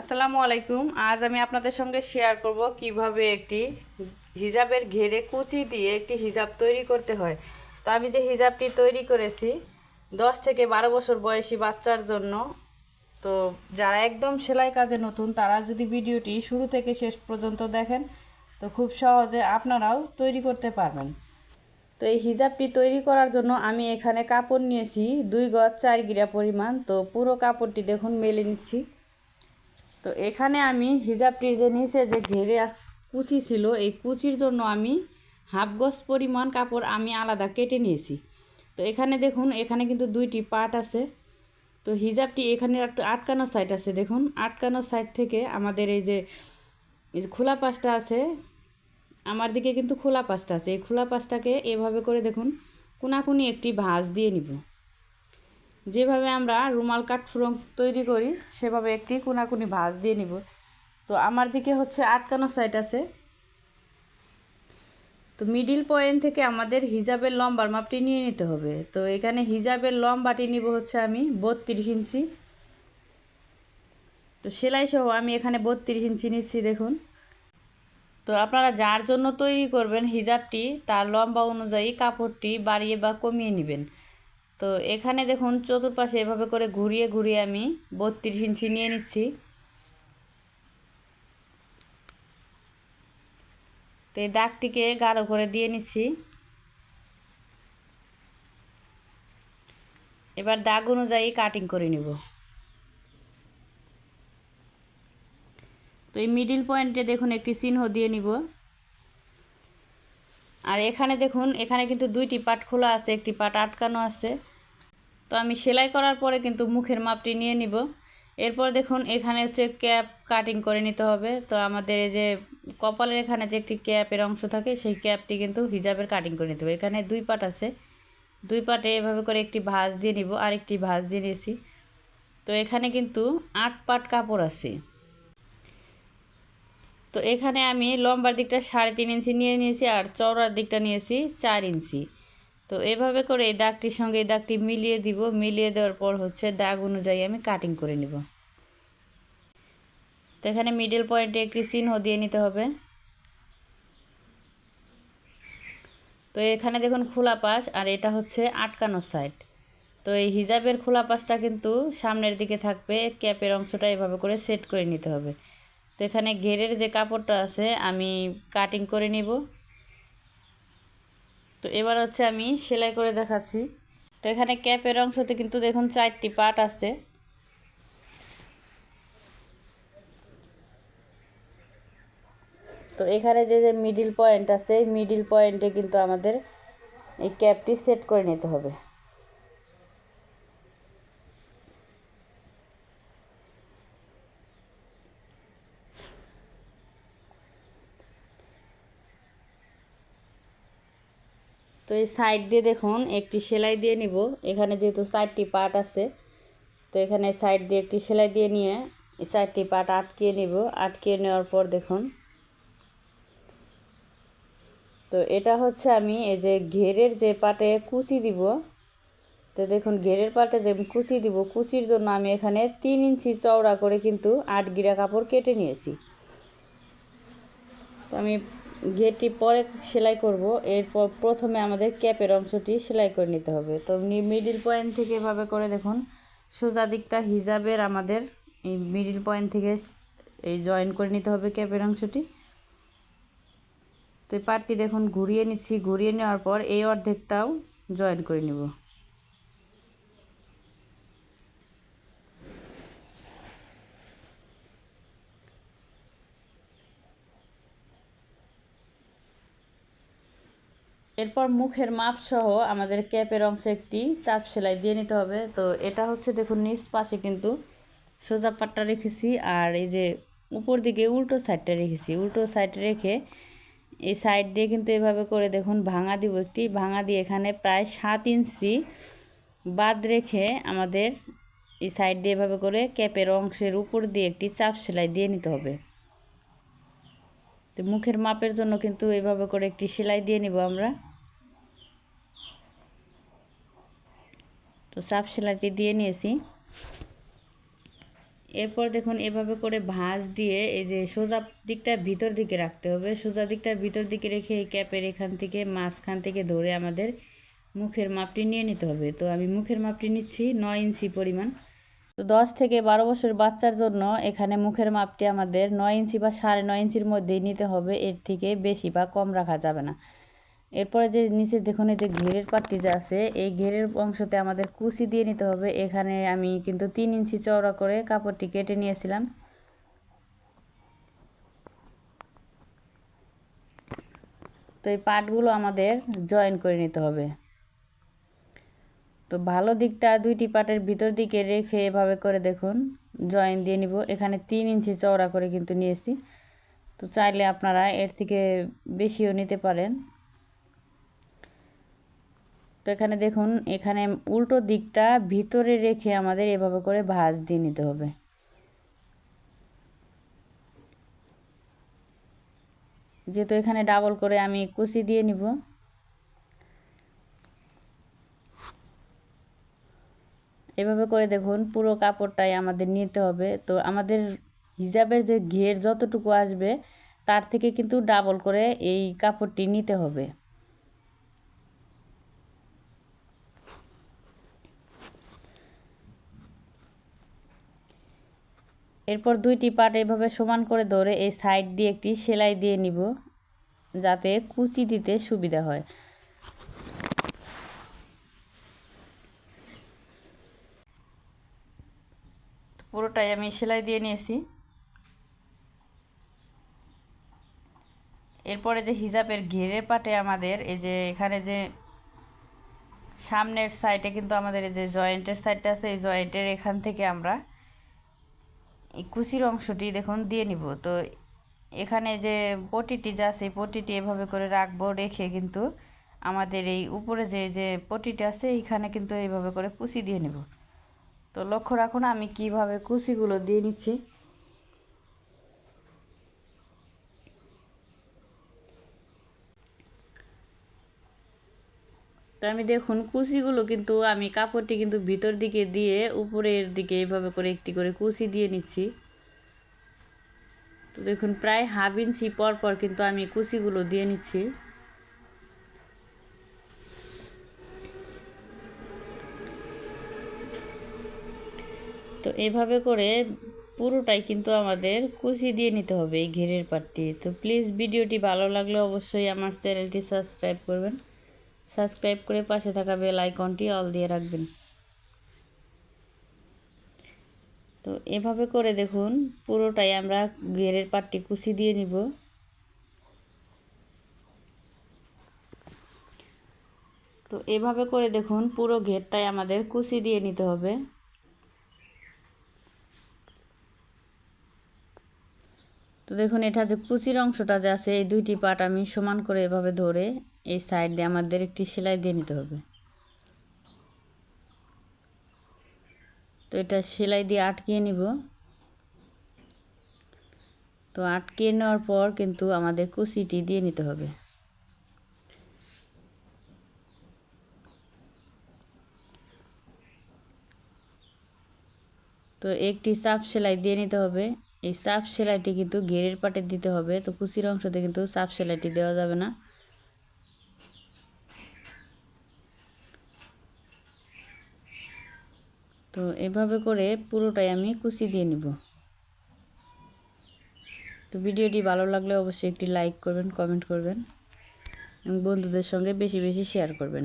আসসালামু আলাইকুম। আজ আমি আপনাদের সঙ্গে শেয়ার করব কীভাবে একটি হিজাবের ঘেরে কুচি দিয়ে একটি হিজাব তৈরি করতে হয়। তো আমি যে হিজাবটি তৈরি করেছি, দশ থেকে বারো বছর বয়সী বাচ্চার জন্য, তো যারা একদম সেলাই কাজে নতুন, তারা যদি ভিডিওটি শুরু থেকে শেষ পর্যন্ত দেখেন, তো খুব সহজে আপনারাও তৈরি করতে পারবেন। তো এই হিজাবটি তৈরি করার জন্য আমি এখানে কাপড় নিয়েছি, দুই গজ চার গিরা পরিমাণ। তো পুরো কাপড়টি দেখুন, মেলে নিচ্ছি। তো এখানে আমি হিজাবটি যে নিচে যে ঘেরে কুচি ছিল, এই কুচির জন্য আমি হাফ গজ পরিমাণ কাপড় আমি আলাদা কেটে নিয়েছি। তো এখানে দেখুন, এখানে কিন্তু দুইটি পার্ট আছে। তো হিজাবটি এখানে একটু আটকানো সাইড আছে, দেখুন। আটকানো সাইড থেকে আমাদের এই যে খোলা পাশটা আছে, আমার দিকে কিন্তু খোলা পাশটা আছে। এই খোলা পাশটাকে এভাবে করে দেখুন, কোনাকুনি একটি ভাঁজ দিয়ে নিব। যেভাবে আমরা রুমাল কাট ফ্রম তৈরি করি, সেভাবে একটি কোনাকুনি ভাঁজ দিয়ে নিব। তো আমার দিকে হচ্ছে আটকানো সাইড আছে। তো মিডিল পয়েন্ট থেকে আমাদের হিজাবের লম্বার মাপটি নিয়ে নিতে হবে। তো এখানে হিজাবের লম্বাটি নিব হচ্ছে আমি বত্রিশ ইঞ্চি। তো সেলাই সহ আমি এখানে বত্রিশ ইঞ্চি নিচ্ছি, দেখুন। তো আপনারা যার জন্য তৈরি করবেন হিজাবটি, তার লম্বা অনুযায়ী কাপড়টি বাড়িয়ে বা কমিয়ে নেবেন। তো এখানে দেখুন চতুর্পাশে এভাবে করে ঘুরিয়ে ঘুরিয়ে আমি বত্রিশ ইঞ্চি নিয়ে নিচ্ছি। তো এই দাগটিকে গাঢ় করে দিয়ে নিচ্ছি। এবার দাগ অনুযায়ী কাটিং করে নিব। তো এই মিডিল পয়েন্টে দেখুন একটি চিহ্ন দিয়ে নিব। আর এখানে দেখুন, এখানে কিন্তু দুইটি পাট খোলা আছে, একটি পাট আটকানো আছে। তো আমি সেলাই করার পরে কিন্তু মুখের মাপটি নিয়ে নিব। এরপর দেখুন, এখানে হচ্ছে ক্যাপ কাটিং করে নিতে হবে। তো আমাদের এই যে কপালের এখানে যে একটি ক্যাপের অংশ থাকে, সেই ক্যাপটি কিন্তু হিজাবের কাটিং করে নিতে হবে। এখানে দুই পাট আছে। দুই পাটে এভাবে করে একটি ভাঁজ দিয়ে নিব আর একটি ভাঁজ দিয়ে নিয়েছি। তো এখানে কিন্তু আট পাট কাপড় আছে। তো এখানে আমি লম্বার দিকটা সাড়ে তিন ইঞ্চি নিয়ে নিয়েছি আর চওড়ার দিকটা নিয়েছি চার ইঞ্চি। তো এভাবে করে এই দাগটির সঙ্গে এই দাগটি মিলিয়ে দিব। মিলিয়ে দেওয়ার পর হচ্ছে দাগ অনুযায়ী আমি কাটিং করে নিব। তো এখানে মিডল পয়েন্টে একটি চিহ্ন দিয়ে নিতে হবে। তো এখানে দেখুন খোলা পাশ আর এটা হচ্ছে আটকানো সাইড তো এই হিজাবের খোলা পাশটা কিন্তু সামনের দিকে থাকবে, ক্যাপের অংশটা এভাবে করে সেট করে নিতে হবে। তো এখানে ঘেরের যে কাপড়টা আছে আমি কাটিং করে নিব। তো এবার হচ্ছে আমি সেলাই করে দেখাচ্ছি। তো এখানে ক্যাপের অংশতে কিন্তু দেখুন চারটি পার্ট আছে। তো এখানে যে যে মিডিল পয়েন্ট আছে মিডিল পয়েন্টে কিন্তু আমাদের এই ক্যাপটি সেট করে নিতে হবে। তো এই সাইড দিয়ে দেখুন, একটি সেলাই দিয়ে নিব। এখানে যেহেতু চারটি পার্ট আছে, তো এখানে সাইড দিয়ে একটি সেলাই দিয়ে নিয়ে এই চারটি পার্ট আটকিয়ে নিব। আটকিয়ে নেওয়ার পর দেখুন, তো এটা হচ্ছে আমি এই যে ঘেরের যে পাটে কুচি দিব, তো দেখুন ঘেরের পাটে যে কুচি দিব, কুচির জন্য আমি এখানে তিন ইঞ্চি চওড়া করে কিন্তু আট গিরা কাপড় কেটে নিয়েছি। তো আমি ঘেরটি পরে সেলাই করব। এরপর প্রথমে আমাদের ক্যাপের অংশটি সেলাই করে নিতে হবে। তো মিডিল পয়েন্ট থেকে এভাবে করে দেখুন, সোজা দিকটা হিজাবের আমাদের এই মিডিল পয়েন্ট থেকে এই জয়েন করে নিতে হবে ক্যাপের অংশটি। তো এই পাটটি দেখুন, ঘুরিয়ে নিচ্ছি। ঘুরিয়ে নেওয়ার পর এই অর্ধেকটাও জয়েন করে নিব। এরপর মুখের মাপ সহ আমাদের ক্যাপের অংশে একটি চাপ সেলাই দিয়ে নিতে হবে। তো এটা হচ্ছে দেখুন, নিচ পাশে কিন্তু সোজা পাটটা রেখেছি আর এই যে উপর দিকে উল্টো সাইডটা রেখেছি। উল্টো সাইড রেখে এই সাইড দিয়ে কিন্তু এভাবে করে দেখুন ভাঙা দিব একটি। ভাঙা দিয়ে এখানে প্রায় সাত ইঞ্চি বাদ রেখে আমাদের এই সাইড দিয়ে এভাবে করে ক্যাপের অংশের উপর দিয়ে একটি চাপ সেলাই দিয়ে নিতে হবে। তো মুখের মাপের জন্য কিন্তু এভাবে করে একটি সেলাই দিয়ে নিব আমরা। তো চাপ সেলাইটি দিয়ে নিয়েছি। এরপর দেখুন এভাবে করে ভাঁজ দিয়ে এই যে সোজা দিকটা ভিতর দিকে রাখতে হবে। সোজা দিকটা ভিতর দিকে রেখে এই ক্যাপের এখান থেকে মাঝখান থেকে ধরে আমাদের মুখের মাপটি নিয়ে নিতে হবে। তো আমি মুখের মাপটি নিচ্ছি নয় ইঞ্চি পরিমাণ। তো দশ থেকে বারো বছর বাচ্চার জন্য এখানে মুখের মাপটি আমাদের নয় ইঞ্চি বা সাড়ে নয় ইঞ্চির মধ্যেই নিতে হবে। এর থেকে বেশি বা কম রাখা যাবে না। এরপরে যে নিচে দেখুন এই যে ঘেরের পাটটি যে আছে, এই ঘেরের অংশতে আমাদের কুচি দিয়ে নিতে হবে। এখানে আমি কিন্তু তিন ইঞ্চি চওড়া করে কাপড়টি কেটে নিয়েছিলাম। তো এই পাটগুলো আমাদের জয়েন করে নিতে হবে। তো ভালো দিকটা দুইটি পাটের ভিতর দিকে রেখে এভাবে করে দেখুন, জয়েন দিয়ে নিব। এখানে তিন ইঞ্চি চওড়া করে কিন্তু নিয়েছি। তো চাইলে আপনারা এর থেকে বেশিও নিতে পারেন। তো এখানে দেখুন, এখানে উল্টো দিকটা ভিতরে রেখে আমাদের এভাবে করে ভাঁজ দিয়ে নিতে হবে। যেহেতু এখানে ডাবল করে আমি কুচি দিয়ে নিব। এভাবে করে দেখুন, পুরো কাপড়টাই আমাদের নিতে হবে। তো আমাদের হিজাবের যে ঘের যতটুকু আসবে, তার থেকে কিন্তু ডাবল করে এই কাপড়টি নিতে হবে। এরপর দুইটি পাট এভাবে সমান করে ধরে এই সাইড দিয়ে একটি সেলাই দিয়ে নিব, যাতে কুচি দিতে সুবিধা হয়। পুরোটাই আমি সেলাই দিয়ে নিয়েছি। এরপরে যে হিজাবের ঘেরের পাটে আমাদের, এই যে এখানে যে সামনের সাইডে কিন্তু আমাদের এই যে জয়েন্টের সাইডটা আছে, এই জয়েন্টের এখান থেকে আমরা এই কুচির অংশটি দেখুন, দিয়ে নিব। তো এখানে যে পটিটি যা আছে পটিটি এভাবে করে রাখব, রেখে কিন্তু আমাদের এই উপরে যে যে পটিটি আছে এখানে কিন্তু এইভাবে করে কুচি দিয়ে নেব। তো লক্ষ্য রাখুন, আমি কীভাবে কুচিগুলো দিয়ে নিচ্ছি। তো আমি দেখুন কুচিগুলো কিন্তু আমি কাপড়টি কিন্তু ভিতর দিকে দিয়ে উপরের দিকে এইভাবে করে একটি করে কুচি দিয়ে নিচ্ছি। তো দেখুন প্রায় হাফ ইঞ্চি পর পর কিন্তু আমি কুচিগুলো দিয়ে নিচ্ছি। তো এভাবে করে পুরোটাই কিন্তু আমাদের কুচি দিয়ে নিতে হবে এই ঘেরের পাটটি। তো প্লিজ ভিডিওটি ভালো লাগলে অবশ্যই আমার চ্যানেলটি সাবস্ক্রাইব করবেন। সাবস্ক্রাইব করে পাশে থাকা বেল আইকনটি অল দিয়ে রাখবেন। তো এভাবে করে দেখুন, পুরোটাই আমরা ঘেরের পাটটি কুচি দিয়ে নিব। তো এভাবে করে দেখুন, পুরো ঘেরটাই আমাদের কুচি দিয়ে নিতে হবে। তো দেখুন, এটা যে কুচির অংশটা যে আছে, এই দুইটি পাট আমি সমান করে এভাবে ধরে এই সাইড দিয়ে আমাদের একটি সেলাই দিয়ে নিতে হবে। তো এটা সেলাই দিয়ে আটকিয়ে নিব। তো আটকিয়ে নেওয়ার পর কিন্তু আমাদের কুচিটি দিয়ে নিতে হবে। তো একটি চাপ সেলাই দিয়ে নিতে হবে। এই চাপ সেলাইটি কিন্তু ঘেরের পাটে দিতে হবে, তো কুচির অংশতে কিন্তু চাপ সেলাইটি দেওয়া যাবে না। তো এভাবে করে পুরোটাই আমি কুচি দিয়ে নিব। তো ভিডিওটি ভালো লাগলে অবশ্যই একটি লাইক করবেন, কমেন্ট করবেন এবং বন্ধুদের সঙ্গে বেশি বেশি শেয়ার করবেন।